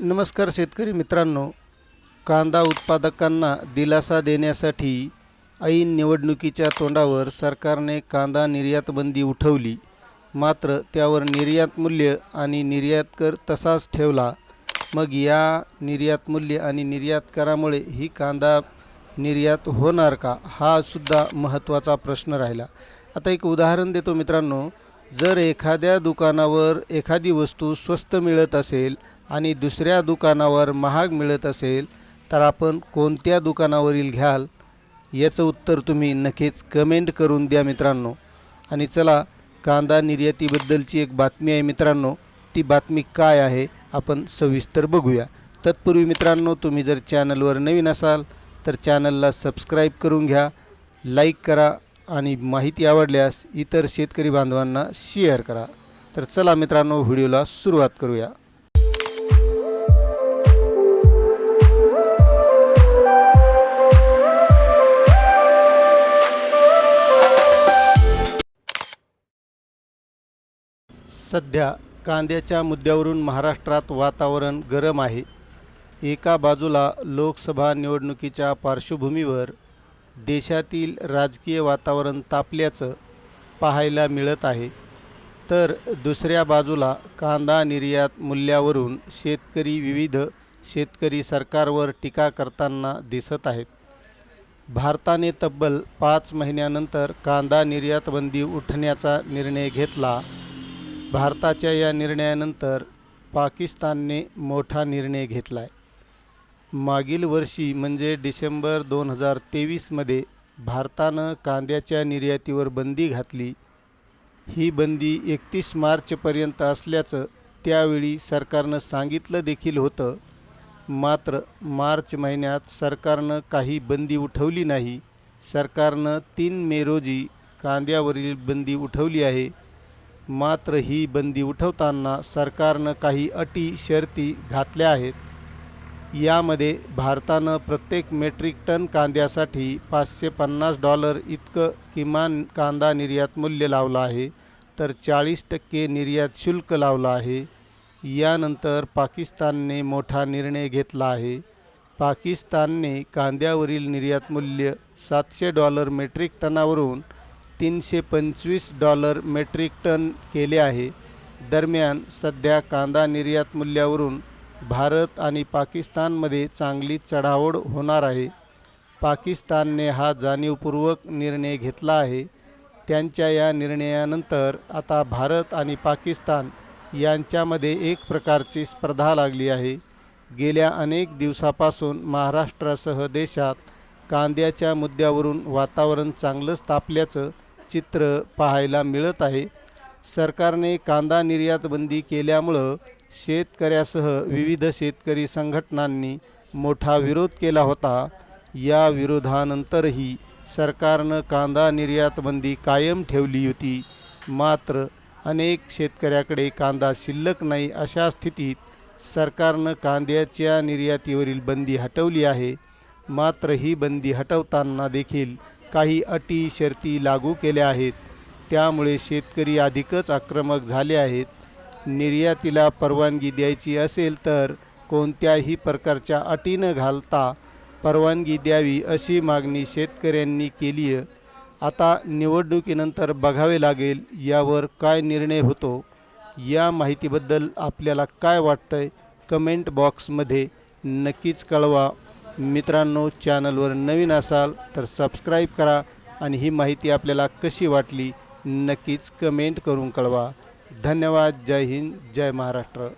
नमस्कार शेतकरी मित्रांनो. कांदा उत्पादकांना दिलासा देण्यासाठी ऐन निवडणुकीच्या तोंडावर सरकारने कांदा निर्यातबंदी उठवली. मात्र त्यावर निर्यात मूल्य आणि निर्यात कर तसाच ठेवला. मग या निर्यात मूल्य आणि निर्यात करामुळे ही कांदा निर्यात होणार का? हा सुद्धा महत्त्वाचा प्रश्न राहिला. आता एक उदाहरण देतो मित्रांनो. जर एखाद्या दुकानावर एखादी वस्तू स्वस्त मिळत असेल आणि दुसऱ्या दुकानावर महाग मिळत असेल तर आपण कोणत्या दुकानावरील घ्याल? याचं उत्तर तुम्ही नक्कीच कमेंट करून द्या मित्रांनो. आणि चला कांदा निर्यातीबद्दलची एक बातमी आहे मित्रांनो. ती बातमी काय आहे आपण सविस्तर बघूया. तत्पूर्वी मित्रांनो तुम्ही जर चॅनलवर नवीन असाल तर चॅनलला सबस्क्राईब करून घ्या लाईक करा आणि माहिती आवडल्यास इतर शेतकरी बांधवांना शेअर करा. तर चला मित्रांनो व्हिडिओला सुरुवात करूया. सध्या कांद्याच्या मुद्द्यावरून महाराष्ट्रात वातावरण गरम आहे. एका बाजूला लोकसभा निवडणुकीच्या पार्श्वभूमीवर देशातील राजकीय वातावरण तापल्याचं पाहायला मिळत आहे. तर दुसऱ्या बाजूला कांदा निर्यात मूल्यावरून शेतकरी विविध शेतकरी सरकारवर टीका करताना दिसत आहेत. भारताने तब्बल पाच महिन्यानंतर कांदा निर्यातबंदी उठण्याचा निर्णय घेतला. भारताच्या या निर्णयानंतर पाकिस्तानने मोठा निर्णय घेतला आहे मागील वर्षी म्हणजे डिसेंबर दोन हजार तेवीसमध्ये भारतानं कांद्याच्या निर्यातीवर बंदी घातली. ही बंदी एकतीस मार्चपर्यंत असल्याचं त्यावेळी सरकारनं सांगितलं देखील होतं. मात्र मार्च महिन्यात सरकारनं काही बंदी उठवली नाही. सरकारनं तीन मे रोजी कांद्यावरील बंदी उठवली आहे. मात्र ही बंदी उठवताना सरकारनं काही अटी शर्ती घातल्या आहेत. यामध्ये भारतानं प्रत्येक मेट्रिक टन कांद्यासाठी पाचशे पन्नास डॉलर इतकं किमान कांदा निर्यात मूल्य लावलं आहे तर चाळीस टक्के निर्यात शुल्क लावलं आहे. यानंतर पाकिस्तानने मोठा निर्णय घेतला आहे. पाकिस्तानने कांद्यावरील निर्यात मूल्य सातशे डॉलर मेट्रिक टनावरून तीनशे पंचवीस डॉलर मेट्रिक टन केले आहे. दरम्यान सध्या कांदा निर्यात मूल्यावरून भारत आणि पाकिस्तानमध्ये चांगली चढावड होणार आहे. पाकिस्तानने हा जाणीवपूर्वक निर्णय घेतला आहे. त्यांच्या या निर्णयानंतर आता भारत आणि पाकिस्तान यांच्यामध्ये एक प्रकारची स्पर्धा लागली आहे. गेल्या अनेक दिवसापासून महाराष्ट्रासह देशात कांद्याच्या मुद्द्यावरून वातावरण चांगलंच तापल्याचं चित्र पाहायला मिळत आहे. सरकारने कांदा निर्यात बंदी केल्यामुळं शेतकऱ्यासह विविध शेतकरी संघटनांनी मोठा विरोध केला होता. या विरोधानंतरही सरकारनं कांदा निर्यात बंदी कायम ठेवली होती. मात्र अनेक शेतकऱ्याकडे कांदा शिल्लक नाही अशा स्थितीत सरकारनं कांद्याच्या निर्यातीवरील बंदी हटवली आहे. मात्र ही बंदी हटवताना देखील काही अटी शर्ती लागू केल्या आहेत. त्यामुळे शेतकरी अधिकच आक्रमक झाले आहेत. निर्यातीला परवानगी द्यायची असेल तर कोणत्याही प्रकारच्या अटी न घालता परवानगी द्यावी अशी मागणी शेतकऱ्यांनी केली आहे. आता निवडणुकीनंतर बघावे लागेल यावर काय निर्णय होतो. या माहितीबद्दल आपल्याला काय वाटतंय? कमेंट बॉक्समध्ये नक्कीच कळवा. मित्रांनो चॅनलवर नवीन असाल तर सबस्क्राईब करा आणि ही माहिती आपल्याला कशी वाटली नक्कीच कमेंट करून कळवा. धन्यवाद. जय हिंद. जय महाराष्ट्र.